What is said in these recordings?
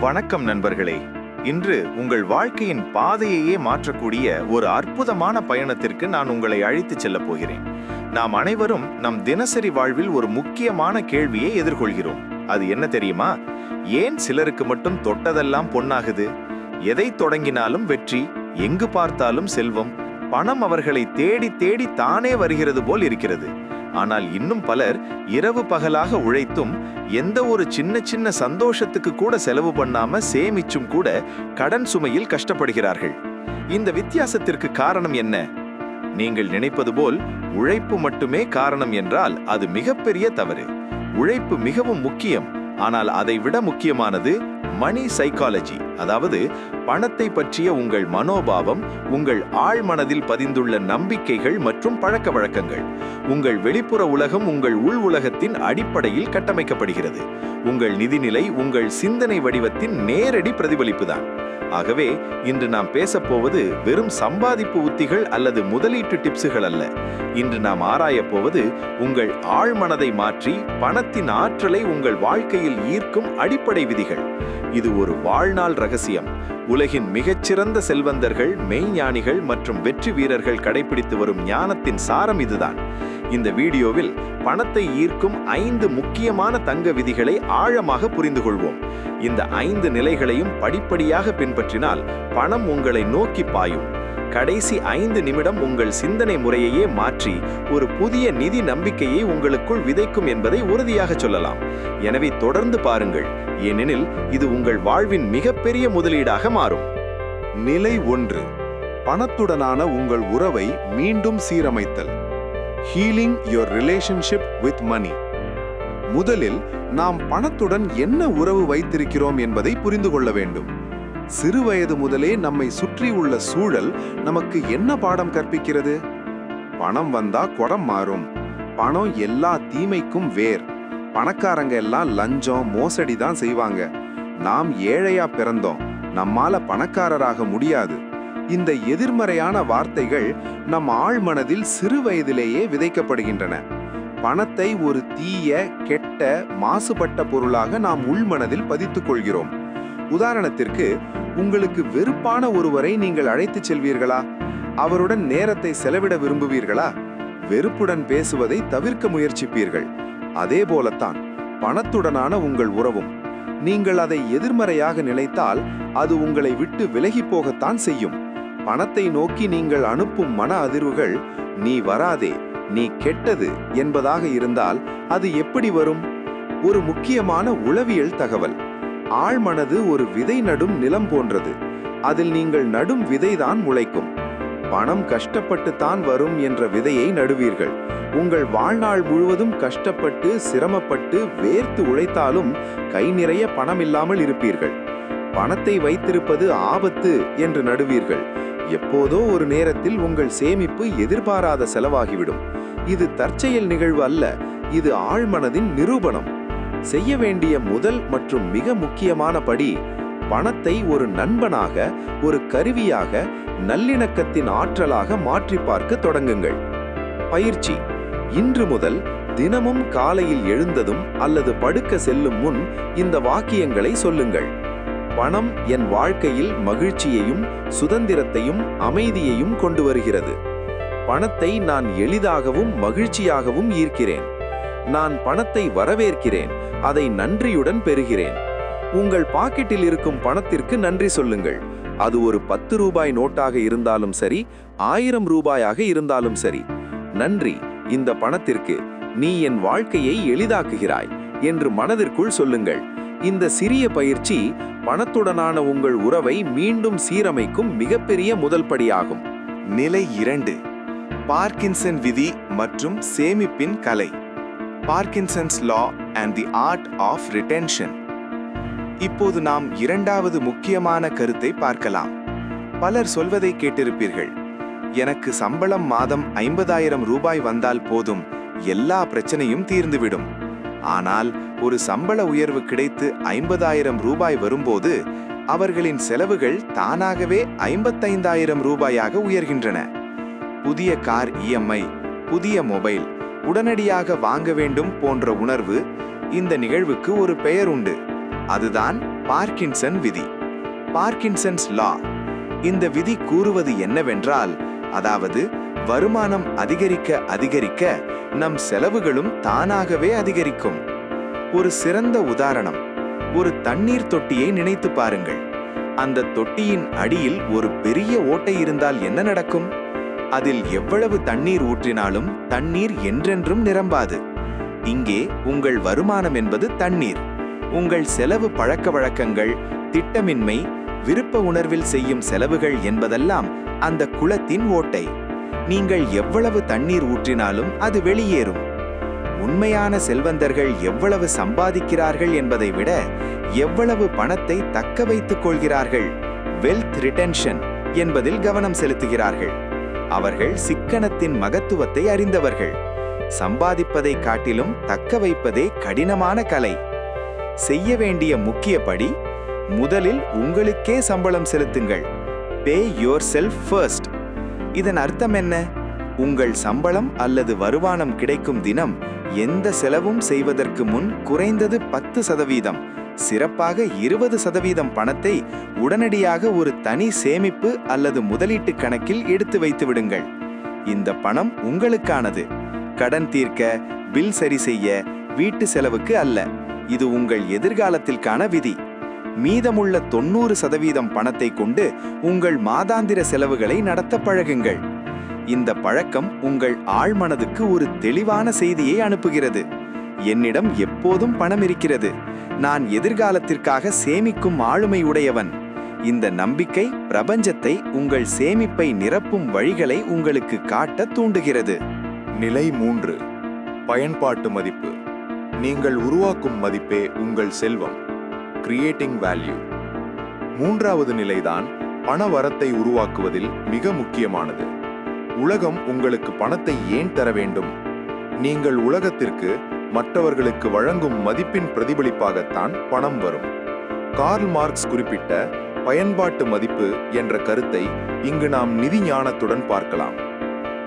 வணக்கம் நண்பர்களே. இன்று உங்கள் வாழ்க்கையின் பாதையையே மாற்றக்கூடிய ஒரு அற்புதமான பயணத்திற்கு நான் உங்களை அழைத்துச் செல்லப் போகிறேன். நாம் அனைவரும் நம் தினசரி வாழ்வில் ஒரு முக்கியமான கேள்வியை எதிர்கொள்கிறோம். அது என்ன தெரியுமா? ஏன் சிலருக்கு மட்டும் தொட்டதெல்லாம் பொன்னாகுது? எதை தொடங்கினாலும் வெற்றி எங்கு பார்த்தாலும் செல்வம் பணம் அவர்களை தேடி தேடி தானே வருகிறது போல் இருக்கிறது. ஆனால் இன்னும் பலர் இரவு பகலாக உழைத்தும் எந்த ஒரு சின்ன சின்ன சந்தோஷத்துக்கு கூட செலவு பண்ணாம சேமிச்சும் கூட கடன் சுமையில் கஷ்டப்படுகிறார்கள். இந்த வித்தியாசத்திற்கு காரணம் என்ன? நீங்கள் நினைப்பது போல் உழைப்பு மட்டுமே காரணம் என்றால் அது மிகப்பெரிய தவறு. உழைப்பு மிகவும் முக்கியம் ஆனால் அதை விட முக்கியமானது மணி சைக்காலஜி அதாவது பணத்தை பற்றிய உங்கள் மனோபாவம் உங்கள் ஆழ்மனதில் பதிந்துள்ள நம்பிக்கைகள் மற்றும் பழக்க வழக்கங்கள். உங்கள் வெளிப்புற உலகம் உங்கள் உள் உலகத்தின் அடிப்படையில் கட்டமைக்கப்படுகிறது. உங்கள் நிதிநிலை உங்கள் சிந்தனை வடிவத்தின் நேரடி பிரதிபலிப்புதான். ஆகவே இன்று நாம் பேசப் போவது வெறும் சம்பாதிப்பு உத்திகள் அல்லது முதலீட்டு டிப்ஸுகள் அல்ல. இன்று நாம் ஆராயப் போவது உங்கள் ஆழ்மனதை மாற்றி பணத்தின் ஆற்றலை உங்கள் வாழ்க்கையில் ஈர்க்கும் அடிப்படை விதிகள். இது ஒரு வாழ்நாள் ரகசியம். உலகின் மிகச்சிறந்த செல்வந்தர்கள் மெய்ஞானிகள் மற்றும் வெற்றி வீரர்கள் கடைபிடித்து வரும் ஞானத்தின் சாரம் இதுதான். இந்த வீடியோவில் பணத்தை ஈர்க்கும் ஐந்து முக்கியமான தங்க விதிகளை ஆழமாக புரிந்து கொள்வோம். இந்த ஐந்து நிலைகளையும் படிப்படியாக பின்பற்றினால் பணம் உங்களை நோக்கி பாயும். கடைசி ஐந்து நிமிடம் உங்கள் சிந்தனை முறையையே மாற்றி ஒரு புதிய நிதி நம்பிக்கையை உங்களுக்குள் விதைக்கும் என்பதை உறுதியாக சொல்லலாம். எனவே தொடர்ந்து பாருங்கள். ஏனெனில் இது உங்கள் வாழ்வின் மிகப்பெரிய முதலீடாக மாறும். நிலை ஒன்று. பணத்துடனான உங்கள் உறவை மீண்டும் சீரமைத்தல். Healing your relationship with money முதலில் நாம் பணத்துடன் என்ன உறவு வைத்திருக்கிறோம் என்பதை புரிந்து கொள்ள வேண்டும். சிறுவயது முதலே நம்மை சுற்றி உள்ள சூழல் நமக்கு என்ன பாடம் கற்பிக்கிறது? பணம் வந்தா குடம் மாறும். பணம் எல்லா தீமைக்கும் வேர். பணக்காரங்க எல்லாம் லஞ்சம் மோசடி தான் செய்வாங்க. நாம் ஏழையா பிறந்தோம். நம்மால பணக்காரராக முடியாது. இந்த எதிர்மறையான வார்த்தைகள் நம் ஆழ்மனதில் சிறு வயதிலேயே விதைக்கப்படுகின்றன. பணத்தை ஒரு தீய கெட்ட மாசுபட்ட பொருளாக நாம் உள்மனதில் பதித்துக் கொள்கிறோம். உதாரணத்திற்கு உங்களுக்கு வெறுப்பான ஒருவரை நீங்கள் அழைத்துச் செல்வீர்களா? அவருடன் நேரத்தை செலவிட விரும்புவீர்களா? வெறுப்புடன் பேசுவதை தவிர்க்க முயற்சிப்பீர்கள். அதே போலத்தான் பணத்துடனான உங்கள் உறவும். நீங்கள் அதை எதிர்மறையாக நினைத்தால் அது உங்களை விட்டு விலகி போகத்தான் செய்யும். பணத்தை நோக்கி நீங்கள் அனுப்பும் மன அதிர்வுகள் நீ வராதே நீ கெட்டது என்பதாக இருந்தால் அது எப்படி வரும்? ஒரு முக்கியமான உளவியல் தகவல். ஆழ்மனது ஒரு விதை நடும் நிலம் போன்றது. அதில் நீங்கள் நடும் விதைதான் முளைக்கும். பணம் கஷ்டப்பட்டுத்தான் வரும் என்ற விதையை நடுவீர்கள். உங்கள் வாழ்நாள் முழுவதும் கஷ்டப்பட்டு சிரமப்பட்டு வேர்த்து உழைத்தாலும் கை நிறைய பணம் இல்லாமல் இருப்பீர்கள். பணத்தை வைத்திருப்பது ஆபத்து என்று நடுவீர்கள். எப்போதோ ஒரு நேரத்தில் உங்கள் சேமிப்பு எதிர்பாராத செலவாகிவிடும். இது தற்செயல் நிகழ்வு அல்ல. இது ஆழ்மனதின் நிரூபணம். செய்ய வேண்டிய முதல் மற்றும் மிக முக்கியமான படி பணத்தை ஒரு நண்பனாக ஒரு கருவியாக நல்லிணக்கத்தின் ஆற்றலாக மாற்றி பார்க்க தொடங்குங்கள். பயிற்சி. இன்று முதல் தினமும் காலையில் எழுந்ததும் அல்லது படுக்க செல்லும் முன் இந்த வாக்கியங்களை சொல்லுங்கள். பணம் என் வாழ்க்கையில் மகிழ்ச்சியையும் சுதந்திரத்தையும் அமைதியையும் கொண்டு வருகிறது. பணத்தை நான் எளிதாகவும் மகிழ்ச்சியாகவும் ஈர்க்கிறேன். நான் பணத்தை வரவேற்கிறேன். அதை நன்றியுடன் பெறுகிறேன். உங்கள் பாக்கெட்டில் இருக்கும் பணத்திற்கு நன்றி சொல்லுங்கள். அது ஒரு பத்து ரூபாய் நோட்டாக இருந்தாலும் சரி ஆயிரம் ரூபாயாக இருந்தாலும் சரி. நன்றி இந்த பணத்திற்கு நீ என் வாழ்க்கையை எளிதாக்குகிறாய் என்று மனதிற்குள் சொல்லுங்கள். இந்த சிறிய பயிற்சி பணத்துடனான உங்கள் உறவை மீண்டும் சீரமைக்கும் மிகப்பெரிய முதல் படியாகும். நிலை இரண்டு. பார்க்கின்சன் விதி மற்றும் சேமிப்பின் கலை. Parkinson's law and the art of retention இப்போது நாம் இரண்டாவது முக்கியமான கருத்தை பார்க்கலாம். பலர் சொல்வதை கேட்டிருப்பீர்கள். எனக்கு சம்பளம் மாதம் ஐம்பதாயிரம் ரூபாய் வந்தால் போதும் எல்லா பிரச்சனையும் தீர்ந்துவிடும். ஆனால் ஒரு சம்பள உயர்வு கிடைத்து ஐம்பதாயிரம் ரூபாய் வரும்போது அவர்களின் செலவுகள் தானாகவே ஐம்பத்தைந்தாயிரம் ரூபாயாக உயர்கின்றன. புதிய கார் இஎம்ஐ புதிய மொபைல் உடனடியாக வாங்க வேண்டும் போன்ற உணர்வு இந்த நிகழ்வுக்கு ஒரு பெயர் உண்டு. அதுதான் பார்க்கின்சன் விதி. Parkinson's law. இந்த விதி கூறுவது என்னவென்றால் அதாவது வருமானம் அதிகரிக்க அதிகரிக்க நம் செலவுகளும் தானாகவே அதிகரிக்கும். ஒரு சிறந்த உதாரணம். ஒரு தண்ணீர் தொட்டியை நினைத்து பாருங்கள். அந்த தொட்டியின் அடியில் ஒரு பெரிய ஓட்டை இருந்தால் என்ன நடக்கும்? அதில் எவ்வளவு தண்ணீர் ஊற்றினாலும் தண்ணீர் என்றென்றும் நிரம்பாது. இங்கே உங்கள் வருமானம் என்பது தண்ணீர். உங்கள் செலவு பழக்க வழக்கங்கள் திட்டமின்மை விருப்ப உணர்வில் செய்யும் செலவுகள் என்பதெல்லாம் அந்த குளத்தின் ஓட்டை. நீங்கள் எவ்வளவு தண்ணீர் ஊற்றினாலும் அது வெளியேறும். உண்மையான செல்வந்தர்கள் எவ்வளவு சம்பாதிக்கிறார்கள் என்பதை விட எவ்வளவு பணத்தை தக்க வைத்துக் கொள்கிறார்கள். வெல்த் ரிட்டென்ஷன் என்பதில் கவனம் செலுத்துகிறார்கள். அவர்கள் சிக்கனத்தின் மகத்துவத்தை அறிந்தவர்கள். சம்பாதிப்பதை காட்டிலும் தக்க வைப்பதே கடினமான கலை. செய்ய வேண்டிய முக்கிய படி முதலில் உங்களுக்கே சம்பளம் செலுத்துங்கள். பே யோர் செல்ஃப் ஃபர்ஸ்ட் இதன் அர்த்தம் என்ன? உங்கள் சம்பளம் அல்லது வருமானம் கிடைக்கும் தினம் எந்த செலவும் செய்வதற்கு முன் குறைந்தது பத்து சதவீதம். சிறப்பாக இருபது சதவீதம் பணத்தை உடனடியாக ஒரு தனி சேமிப்பு அல்லது முதலீட்டு கணக்கில் எடுத்து வைத்து விடுங்கள். இந்த பணம் உங்களுக்கானது. கடன் தீர்க்க பில் சரி செய்ய வீட்டு செலவுக்கு அல்ல. இது உங்கள் எதிர்காலத்திற்கான விதி. மீதமுள்ள தொண்ணூறு சதவீதம் பணத்தை கொண்டு உங்கள் மாதாந்திர செலவுகளை நடத்த பழகுங்கள். இந்த பழக்கம் உங்கள் ஆழ்மனதுக்கு ஒரு தெளிவான செய்தியை அனுப்புகிறது. என்னிடம் எப்போதும் பணம் இருக்கிறது. நான் எதிர்காலத்திற்காக சேமிக்கும் ஆளுமை உடையவன். இந்த நம்பிக்கை பிரபஞ்சத்தை உங்கள் சேமிப்பை நிரப்பும் வழிகளை உங்களுக்கு காட்ட தூண்டுகிறது. நிலை மூன்று. பயன்பாட்டு மதிப்பு. நீங்கள் உருவாக்கும் மதிப்பே உங்கள் செல்வம். கிரியேட்டிங் வேல்யூ மூன்றாவது நிலைதான் பண வரத்தை உருவாக்குவதில் மிக முக்கியமானது. உலகம் உங்களுக்கு பணத்தை ஏன் தர வேண்டும்? நீங்கள் உலகத்திற்கு மற்றவர்களுக்கு வழங்கும் மதிப்பின் பிரதிபலிப்பாகத்தான் பணம் வரும். கார்ல் மார்க்ஸ் குறிப்பிட்ட பயன்பாட்டு மதிப்பு என்ற கருத்தை இங்கு நாம் நிதி ஞானத்துடன் பார்க்கலாம்.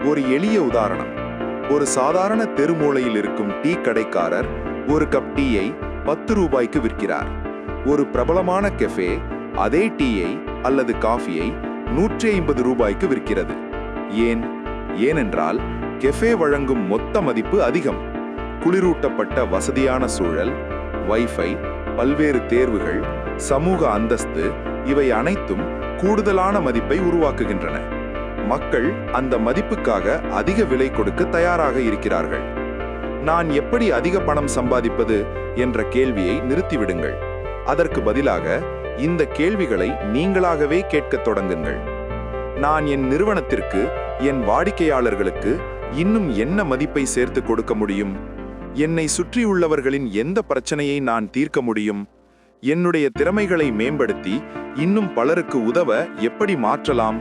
ஒரு எளிய உதாரணம். ஒரு சாதாரண தெருமூலையில் இருக்கும் டீ கடைக்காரர் ஒரு கப் டீயை பத்து ரூபாய்க்கு விற்கிறார். ஒரு பிரபலமான கெஃபே அதே டீயை அல்லது காஃபியை நூற்றி ஐம்பது ரூபாய்க்கு விற்கிறது. ஏன்? ஏனென்றால் கெஃபே வழங்கும் மொத்த மதிப்பு அதிகம். குளிரூட்டப்பட்ட வசதியான சூழல் வைஃபை பல்வேறு தேர்வுகள் சமூக அந்தஸ்து இவை அனைத்தும் கூடுதலான மதிப்பை உருவாக்குகின்றன. மக்கள் அந்த மதிப்புக்காக அதிக விலை கொடுக்க தயாராக இருக்கிறார்கள். நான் எப்படி அதிக பணம் சம்பாதிப்பது என்ற கேள்வியை நிறுத்திவிடுங்கள். அதற்கு பதிலாக இந்த கேள்விகளை நீங்களாகவே கேட்கத் தொடங்குங்கள். நான் என் நிறுவனத்திற்கு என் வாடிக்கையாளர்களுக்கு இன்னும் என்ன மதிப்பை சேர்த்து கொடுக்க முடியும்? என்னை சுற்றியுள்ளவர்களின் எந்த பிரச்சனையை நான் தீர்க்க முடியும்? என்னுடைய திறமைகளை மேம்படுத்தி இன்னும் பலருக்கு உதவ எப்படி மாற்றலாம்?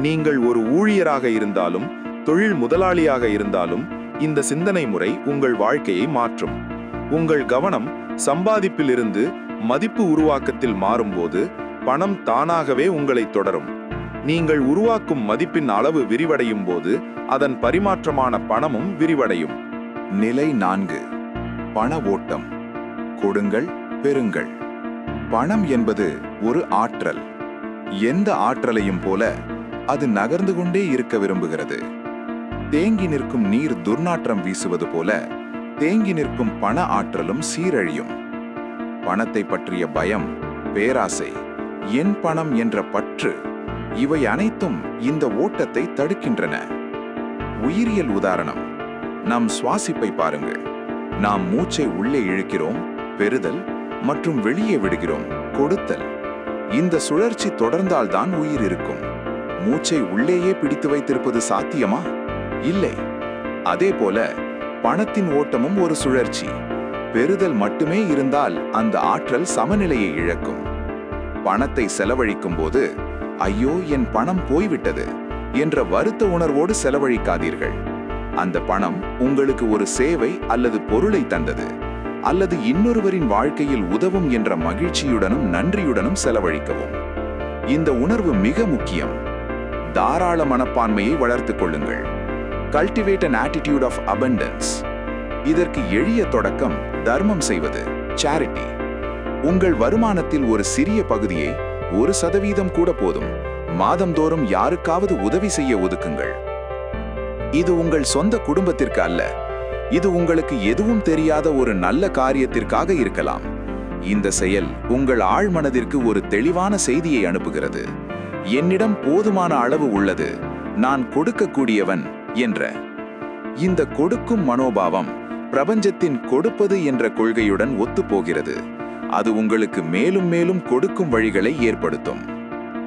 நீங்கள் ஒரு ஊழியராக இருந்தாலும் தொழில் முதலாளியாக இருந்தாலும் இந்த சிந்தனை முறை உங்கள் வாழ்க்கையை மாற்றும். உங்கள் கவனம் சம்பாதிப்பிலிருந்து மதிப்பு உருவாக்கத்தில் மாறும்போது பணம் தானாகவே உங்களை தொடரும். நீங்கள் உருவாக்கும் மதிப்பின் அளவு விரிவடையும் போது அதன் பரிமாற்றமான பணமும் விரிவடையும். நிலை நான்கு. பண ஓட்டம். கொடுங்கள் பெறுங்கள். பணம் என்பது ஒரு ஆற்றல். எந்த ஆற்றலையும் போல அது நகர்ந்து கொண்டே இருக்க விரும்புகிறது. தேங்கி நிற்கும் நீர் துர்நாற்றம் வீசுவது போல தேங்கி நிற்கும் பண ஆற்றலும் சீரழியும். பணத்தை பற்றிய பயம் பேராசை என் பணம் என்ற பற்று இவை அனைத்தும் இந்த ஓட்டத்தை தடுக்கின்றன. உயிரியல் உதாரணம். நம் சுவாசிப்பை பாருங்கள். நாம் மூச்சை உள்ளே இழுக்கிறோம் பெறுதல் மற்றும் வெளியே விடுகிறோம் கொடுத்தல். இந்த சுழற்சி தொடர்ந்தால்தான் உயிர் இருக்கும். மூச்சை உள்ளேயே பிடித்து வைத்திருப்பது சாத்தியமா? இல்லை. அதே போல பணத்தின் ஓட்டமும் ஒரு சுழற்சி. பெறுதல் மட்டுமே இருந்தால் அந்த ஆற்றல் சமநிலையை இழக்கும். பணத்தை செலவழிக்கும் போது ஐயோ என் பணம் போய்விட்டது என்ற வருத்த உணர்வோடு செலவழிக்காதீர்கள். அந்த பணம் உங்களுக்கு ஒரு சேவை அல்லது பொருளை தந்தது அல்லது இன்னொருவரின் வாழ்க்கையில் உதவும் என்ற மகிழ்ச்சியுடனும் நன்றியுடனும் செலவழிக்கவும். இந்த உணர்வு மிக முக்கியம். தாராள மனப்பான்மையை வளர்த்துக் கொள்ளுங்கள். Cultivate an attitude of abundance இதற்கு எளிய தொடக்கம் தர்மம் செய்வது சேரிட்டி உங்கள் வருமானத்தில் ஒரு சிறிய பகுதியை ஒரு சதவீதம் கூட போதும். மாதந்தோறும் யாருக்காவது உதவி செய்ய ஒதுக்குங்கள். இது உங்கள் சொந்த குடும்பத்திற்கு அல்ல. இது உங்களுக்கு எதுவும் தெரியாத ஒரு நல்ல காரியத்திற்காக இருக்கலாம். இந்த செயல் உங்கள் ஆழ்மனதிற்கு ஒரு தெளிவான செய்தியை அனுப்புகிறது. என்னிடம் போதுமான அளவு உள்ளது. நான் கொடுக்கக்கூடியவன் என்ற. இந்த கொடுக்கும் மனோபாவம் பிரபஞ்சத்தின் கொடுப்பது என்ற கொள்கையுடன் ஒத்துப்போகிறது. அது உங்களுக்கு மேலும் மேலும் கொடுக்கும் வழிகளை ஏற்படுத்தும்.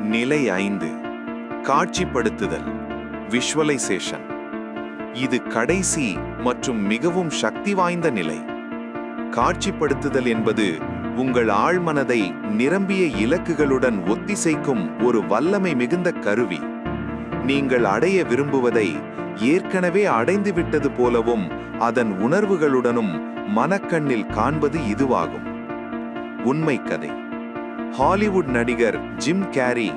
நிலை ஐந்து. காட்சிப்படுத்துதல். விஷுவலைசேஷன். இது கடைசி மற்றும் மிகவும் சக்தி வாய்ந்த நிலை. காட்சிப்படுத்துதல் என்பது உங்கள் ஆழ்மனதை நிரம்பிய இலக்குகளுடன் ஒத்திசைக்கும் ஒரு வல்லமை மிகுந்த கருவி. நீங்கள் அடைய விரும்புவதை ஏற்கனவே அடைந்துவிட்டது போலவும் அதன் உணர்வுகளுடனும் மனக்கண்ணில் காண்பது இதுவாகும். உண்மை கதை. ஹாலிவுட் நடிகர் ஜிம் கேரி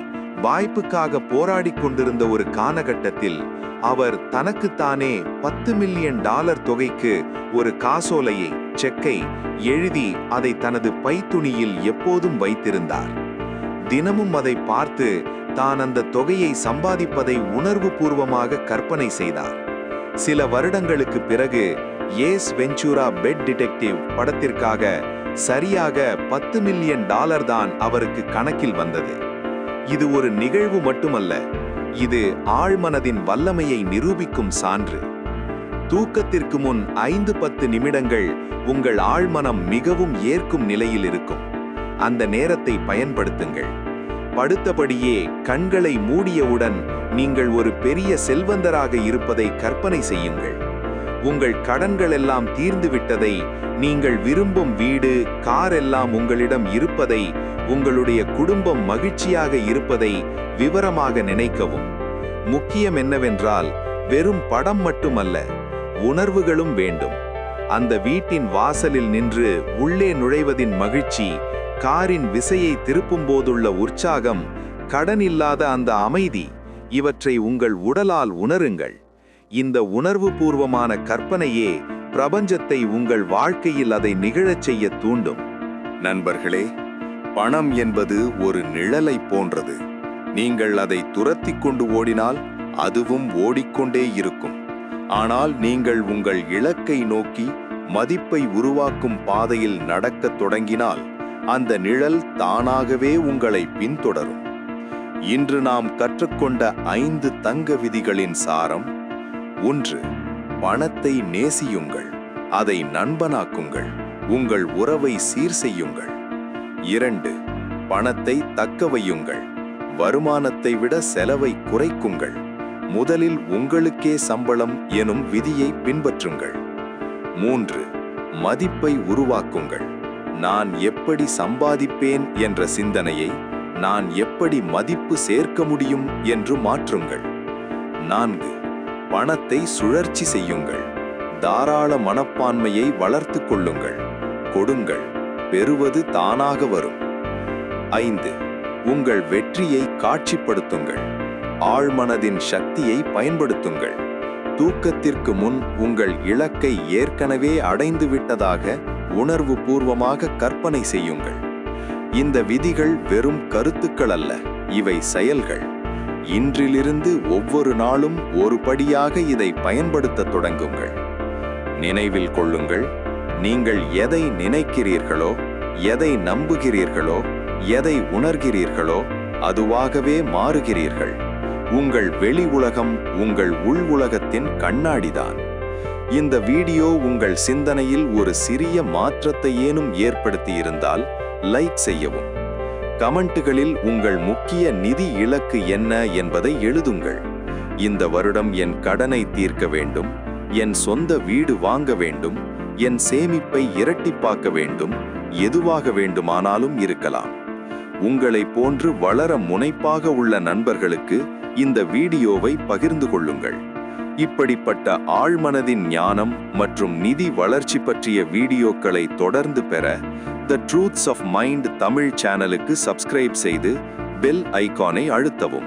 வாய்ப்புக்காக போராடிக் கொண்டிருந்த ஒரு காலகட்டத்தில் அவர் தனக்குத்தானே பத்து மில்லியன் டாலர் தொகைக்கு ஒரு காசோலையை செக்கை எழுதி அதை தனது பைத்துணியில் எப்போதும் வைத்திருந்தார். தினமும் அதை பார்த்து தான் அந்த தொகையை சம்பாதிப்பதை உணர்வு பூர்வமாக கற்பனை செய்தார். சில வருடங்களுக்கு பிறகு ஏஸ் வெஞ்சூரா பெட் டிடெக்டிவ் படத்திற்காக சரியாக பத்து மில்லியன் டாலர் தான் அவருக்கு கணக்கில் வந்தது. இது ஒரு நிகழ்வு மட்டுமல்ல இது ஆழ்மனதின் வல்லமையை நிரூபிக்கும் சான்று. தூக்கத்திற்கு முன் ஐந்து பத்து நிமிடங்கள் உங்கள் ஆழ்மனம் மிகவும் ஏற்கும் நிலையில் இருக்கும். அந்த நேரத்தை பயன்படுத்துங்கள். படுத்தபடியே கண்களை மூடியவுடன் நீங்கள் ஒரு பெரிய செல்வந்தராக இருப்பதை கற்பனை செய்யுங்கள். உங்கள் கடன்கள் எல்லாம் தீர்ந்துவிட்டதை நீங்கள் விரும்பும் வீடு கார் எல்லாம் உங்களிடம் இருப்பதை உங்களுடைய குடும்பம் மகிழ்ச்சியாக இருப்பதை விவரமாக நினைக்கவும். முக்கியம் என்னவென்றால் வெறும் படம் மட்டுமல்ல உணர்வுகளும் வேண்டும். அந்த வீட்டின் வாசலில் நின்று உள்ளே நுழைவதின் மகிழ்ச்சி காரின் விசையை திருப்பும் போதுள்ள உற்சாகம் கடன் இல்லாத அந்த அமைதி இவற்றை உங்கள் உடலால் உணருங்கள். இந்த உணர்வு பூர்வமான கற்பனையே பிரபஞ்சத்தை உங்கள் வாழ்க்கையில் அதை நிகழச் செய்ய தூண்டும். நண்பர்களே பணம் என்பது ஒரு நிழலை போன்றது. நீங்கள் அதை துரத்தி கொண்டு ஓடினால் அதுவும் ஓடிக்கொண்டே இருக்கும். ஆனால் நீங்கள் உங்கள் இலக்கை நோக்கி மதிப்பை உருவாக்கும் பாதையில் நடக்கத் தொடங்கினால் அந்த நிழல் தானாகவே உங்களை பின்தொடரும். இன்று நாம் கற்றுக்கொண்ட ஐந்து தங்க விதிகளின் சாரம் ஒன்று பணத்தை நேசியுங்கள் அதை நண்பனாக்குங்கள் உங்கள் உறவை சீர் செய்யுங்கள். இரண்டு பணத்தை தக்கவையுங்கள் வருமானத்தை விட செலவை குறைக்குங்கள் முதலில் உங்களுக்கே சம்பளம் எனும் விதியை பின்பற்றுங்கள். மூன்று மதிப்பை உருவாக்குங்கள் நான் எப்படி சம்பாதிப்பேன் என்ற சிந்தனையை நான் எப்படி மதிப்பு சேர்க்க முடியும் என்று மாற்றுங்கள். நான்கு பணத்தை சுழற்சி செய்யுங்கள். தாராள மனப்பான்மையை வளர்த்து கொள்ளுங்கள். கொடுங்கள். பெறுவது தானாக வரும். ஐந்து. உங்கள் வெற்றியை காட்சிப்படுத்துங்கள். ஆழ்மனதின் சக்தியை பயன்படுத்துங்கள். தூக்கத்திற்கு முன் உங்கள் இலக்கை ஏற்கனவே அடைந்து விட்டதாக உணர்வு பூர்வமாக கற்பனை செய்யுங்கள். இந்த விதிகள் வெறும் கருத்துக்கள் அல்ல இவை செயல்கள். இன்றிலிருந்து ஒவ்வொரு நாளும் ஒரு படியாக இதை பயன்படுத்த தொடங்குங்கள். நினைவில் கொள்ளுங்கள் நீங்கள் எதை நினைக்கிறீர்களோ எதை நம்புகிறீர்களோ எதை உணர்கிறீர்களோ அதுவாகவே மாறுகிறீர்கள். உங்கள் வெளி உலகம் உங்கள் உள் உலகத்தின் கண்ணாடிதான். இந்த வீடியோ உங்கள் சிந்தனையில் ஒரு சிறிய மாற்றத்தை ஏனும் ஏற்படுத்தியிருந்தால் லைக் செய்யவும். கமெண்ட்டுகளில் உங்கள் முக்கிய நிதி இலக்கு என்ன என்பதை எழுதுங்கள். இந்த வருடம் என் கடனை தீர்க்க வேண்டும் என் சொந்த வீடு வாங்க வேண்டும் என் சேமிப்பை இரட்டிப்பாக்க வேண்டும் எதுவாக வேண்டுமானாலும் இருக்கலாம். உங்களை போன்று வளர முனைப்பாக உள்ள நண்பர்களுக்கு இந்த வீடியோவை பகிர்ந்து கொள்ளுங்கள். இப்படிப்பட்ட ஆழ்மனதின் ஞானம் மற்றும் நிதி வளர்ச்சி பற்றிய வீடியோக்களை தொடர்ந்து பெற the truths of mind Tamil சேனலுக்கு சப்ஸ்கிரைப் செய்து பெல் ஐகானை அழுத்தவும்.